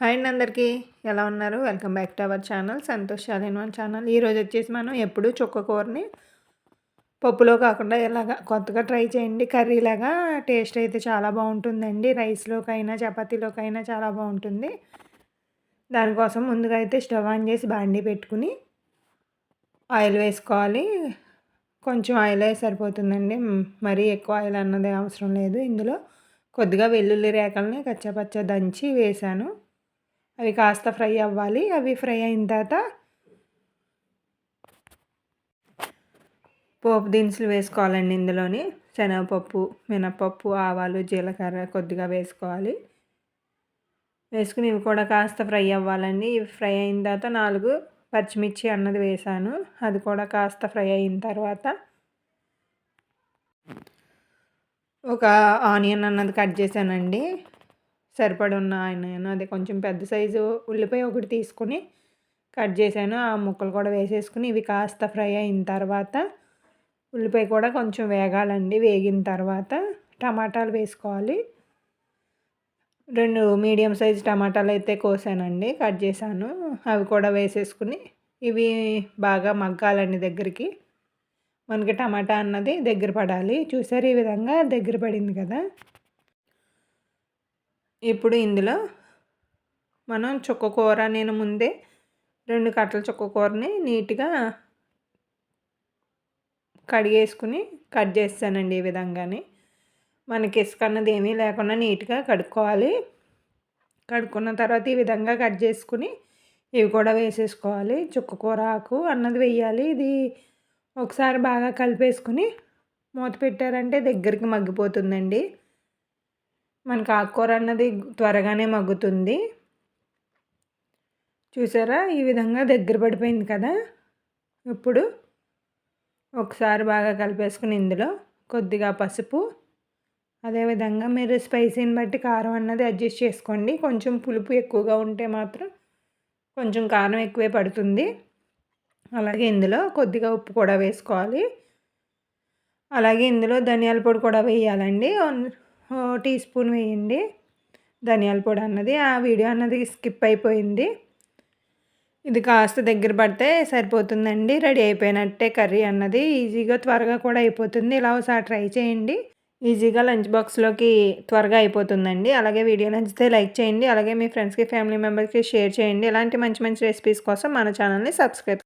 Hi అండి అందరికీ. ఎలా ఉన్నారు? Welcome back to our channel. Santosh Shalin one channel ఈరోజు వచ్చేసి మనం ఎప్పుడు చుక్క కూరని పప్పులో కాకుండా ఇలాగా కొత్తగా ట్రై చేయండి. కర్రీలాగా టేస్ట్ అయితే చాలా బాగుంటుందండి. రైస్లోకైనా చపాతీలోకైనా చాలా బాగుంటుంది. దానికోసం ముందుగా అయితే స్టవ్ ఆన్ చేసి బాండీ పెట్టుకుని ఆయిల్ వేసుకోవాలి. కొంచెం ఆయిల్ సరిపోతుందండి. మరీ ఎక్కువ ఆయిల్ అన్నది అవసరం లేదు. ఇందులో కొద్దిగా వెల్లుల్లి రేఖల్ని కచ్చపచ్చ దంచి వేశాను. అవి కాస్త ఫ్రై అవ్వాలి. అవి ఫ్రై అయిన తర్వాత పోపు దినుసులు వేసుకోవాలండి ఇందులోని. శనగపప్పు మినపప్పు ఆవాలు జీలకర్ర కొద్దిగా వేసుకోవాలి. వేసుకుని ఇవి కూడా కాస్త ఫ్రై అవ్వాలండి. ఇవి ఫ్రై అయిన తర్వాత నాలుగు పచ్చిమిర్చి అన్నది వేసాను. అది కూడా కాస్త ఫ్రై అయిన తర్వాత ఒక ఆనియన్ అన్నది కట్ చేశానండి. సరిపడున్న ఆయన ఆనియన్ కొంచెం పెద్ద సైజు ఉల్లిపాయ ఒకటి తీసుకుని కట్ చేశాను. ఆ ముక్కలు కూడా వేసేసుకుని ఇవి కాస్త ఫ్రై అయిన తర్వాత ఉల్లిపాయ కూడా కొంచెం వేగాలండి. వేగిన తర్వాత టమాటాలు వేసుకోవాలి. రెండు మీడియం సైజ్ టమాటాలు అయితే కోసానండి కట్ చేశాను. అవి కూడా వేసేసుకుని ఇవి బాగా మగ్గాలండి దగ్గరికి. మనకి టమాటా అన్నది దగ్గర పడాలి. చూసారు ఈ విధంగా దగ్గర పడింది కదా? ఇప్పుడు ఇందులో మనం చుక్క కూర నేను ముందే రెండు కట్టల చుక్క కూరని నీట్గా కడిగేసుకుని కట్ చేస్తానండి ఈ విధంగానే. మనకి ఇసుక అన్నది ఏమీ లేకుండా నీట్గా కడుక్కోవాలి. కడుక్కున్న తర్వాత ఈ విధంగా కట్ చేసుకుని ఇవి కూడా వేసేసుకోవాలి. చుక్క కూర ఆకు అన్నది వేయాలి. ఇది ఒకసారి బాగా కలిపేసుకుని మూత పెట్టారంటే దగ్గరికి మగ్గిపోతుందండి. మనకు ఆకుకూర అన్నది త్వరగానే మగ్గుతుంది. చూసారా? ఈ విధంగా దగ్గర పడిపోయింది కదా? ఇప్పుడు ఒకసారి బాగా కలిపేసుకుని ఇందులో కొద్దిగా పసుపు. అదేవిధంగా మీరు స్పైసీని బట్టి కారం అన్నది అడ్జస్ట్ చేసుకోండి. కొంచెం పులుపు ఎక్కువగా ఉంటే మాత్రం కొంచెం కారం ఎక్కువే పడుతుంది. అలాగే ఇందులో కొద్దిగా ఉప్పు కూడా వేసుకోవాలి. అలాగే ఇందులో ధనియాల పొడి కూడా వేయాలండి. టీ స్పూన్ వేయండి. ధనియాల పొడి అన్నది ఆ వీడియో అన్నది స్కిప్ అయిపోయింది. ఇది కాస్త దగ్గర పడితే సరిపోతుందండి. రెడీ అయిపోయినట్టే కర్రీ అన్నది. ఈజీగా త్వరగా కూడా అయిపోతుంది. ఇలా ఒకసారి ట్రై చేయండి. ఈజీగా లంచ్ బాక్స్లోకి త్వరగా అయిపోతుందండి. అలాగే వీడియో నచ్చితే లైక్ చేయండి. అలాగే మీ ఫ్రెండ్స్కి ఫ్యామిలీ మెంబర్స్కి షేర్ చేయండి. ఇలాంటి మంచి మంచి రెసిపీస్ కోసం మన ఛానల్ని సబ్స్క్రైబ్